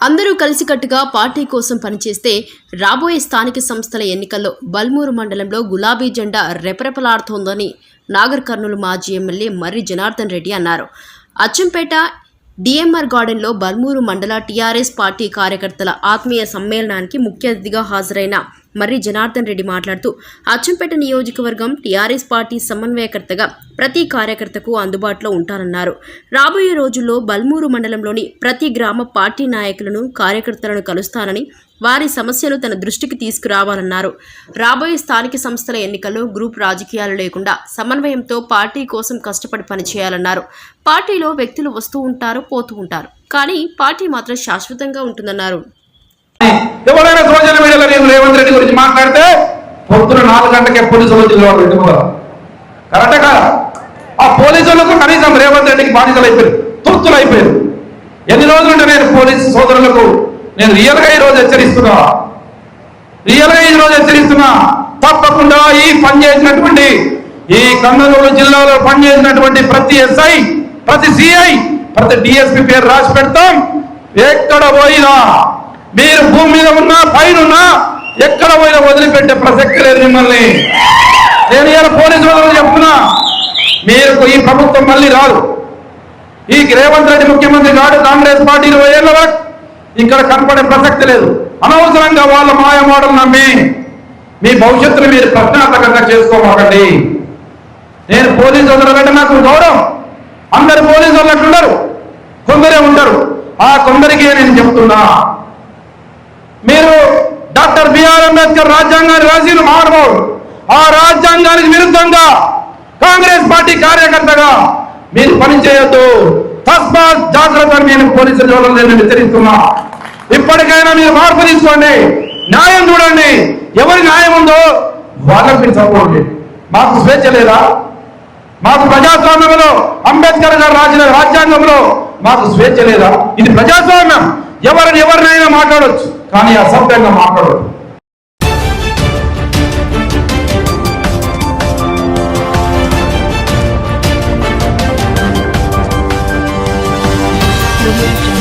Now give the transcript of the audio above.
అందరూ కలిసికట్టుగా పార్టీ కోసం పనిచేస్తే రాబోయే స్థానిక సంస్థల ఎన్నికల్లో బల్మూరు మండలంలో గులాబీ జెండా రెపరెపలాడుతోందని నాగర్ కర్నూలు మాజీ ఎమ్మెల్యే మర్రి జనార్దన్ రెడ్డి అన్నారు. అచ్చంపేట డిఎంఆర్ గార్డెన్లో బల్మూరు మండల టీఆర్ఎస్ పార్టీ కార్యకర్తల ఆత్మీయ సమ్మేళనానికి ముఖ్య అతిథిగా హాజరైన మర్రి జనార్దన్ రెడ్డి మాట్లాడుతూ అచ్చంపేట నియోజకవర్గం టీఆర్ఎస్ పార్టీ సమన్వయకర్తగా ప్రతి కార్యకర్తకు అందుబాటులో ఉంటానన్నారు. రాబోయే రోజుల్లో బల్మూరు మండలంలోని ప్రతి గ్రామ పార్టీ నాయకులను కార్యకర్తలను కలుస్తానని వారి సమస్యలు తన దృష్టికి తీసుకురావాలన్నారు. రాబోయే స్థానిక సంస్థల ఎన్నికల్లో గ్రూప్ రాజకీయాలు లేకుండా సమన్వయంతో పార్టీ కోసం కష్టపడి పనిచేయాలన్నారు. పార్టీలో వ్యక్తులు వస్తూ ఉంటారు పోతూ ఉంటారు. కానీ పార్టీ మాత్రం శాశ్వతంగా ఉంటుందన్నారు. ఎవరైనా సోషల్ మీడియాలో నేను రేవంత్ రెడ్డి గురించి మాట్లాడితే పొద్దున నాలుగు గంటకే పోలీసు వచ్చి నిలబడి పెట్టుకోవాలి కరెక్టే కదా? ఆ పోలీసులకు కనీసం రేవంత్ రెడ్డికి బాధితులు అయిపోయారు. తృప్తులు అయిపోయారు. ఎన్ని రోజులుంటే నేను పోలీసు సోదరులకు నేను రియల్గా ఈ రోజు హెచ్చరిస్తున్నా. రియల్గా రోజు హెచ్చరిస్తున్నా. తప్పకుండా ఈ పని చేసినటువంటి ఈ కన్నూరు జిల్లాలో పనిచేసినటువంటి ప్రతి ఎస్ఐ ప్రతి సిఐ ప్రతి డిఎస్పి పేరు రాసి పెడతాం. ఎక్కడ పోయినా మీరు భూమి మీద ఉన్నా పైన ఎక్కడ పోయినా వదిలిపెట్టే ప్రసక్తి లేదు మిమ్మల్ని. నేను ఇలా పోలీసు వాళ్ళు చెప్తున్నా మీరు ఈ ప్రభుత్వం మళ్ళీ రాదు. ఈ రేవంత్ రెడ్డి ముఖ్యమంత్రి కాదు కాంగ్రెస్ పార్టీ ఇరవై ఏళ్ళ వరకు ఇక్కడ కనపడే ప్రసక్తి లేదు. అనవసరంగా వాళ్ళ మాయ మోడల్ నమ్మి మీ భవిష్యత్తును మీరు ప్రశ్నార్థకంగా చేసుకోమాకండి. నేను పోలీసు వదలంటే నాకు గౌరవం. అందరు పోలీసు వాళ్ళు కొందరే ఉంటారు. ఆ కొందరికి నేను చెప్తున్నా. మీరు డాక్టర్ బిఆర్ అంబేద్కర్ రాజ్యాంగాన్ని రాసిన మహానుభావుడు ఆ రాజ్యాంగానికి విరుద్ధంగా కాంగ్రెస్ పార్టీ కార్యకర్తగా మీరు పనిచేయొద్దు. తస్మాత్ జాగ్రత్త నేను పోలీసులు జోడలు నేను హెచ్చరిస్తున్నా. ఇప్పటికైనా మీరు మార్పు తీసుకోండి. న్యాయం చూడండి. ఎవరి న్యాయం ఉందో వాళ్ళకి మీరు చదువుకోండి. మాకు స్వేచ్ఛ లేదా? మాకు ప్రజాస్వామ్యంలో అంబేద్కర్ గారు రాసిన రాజ్యాంగంలో మాకు స్వేచ్ఛ లేదా? ఇది ప్రజాస్వామ్యం. ఎవరిని ఎవరినైనా మాట్లాడొచ్చు. కానీ ఆ సభ్యంగా మాట్లాడదు We'll be.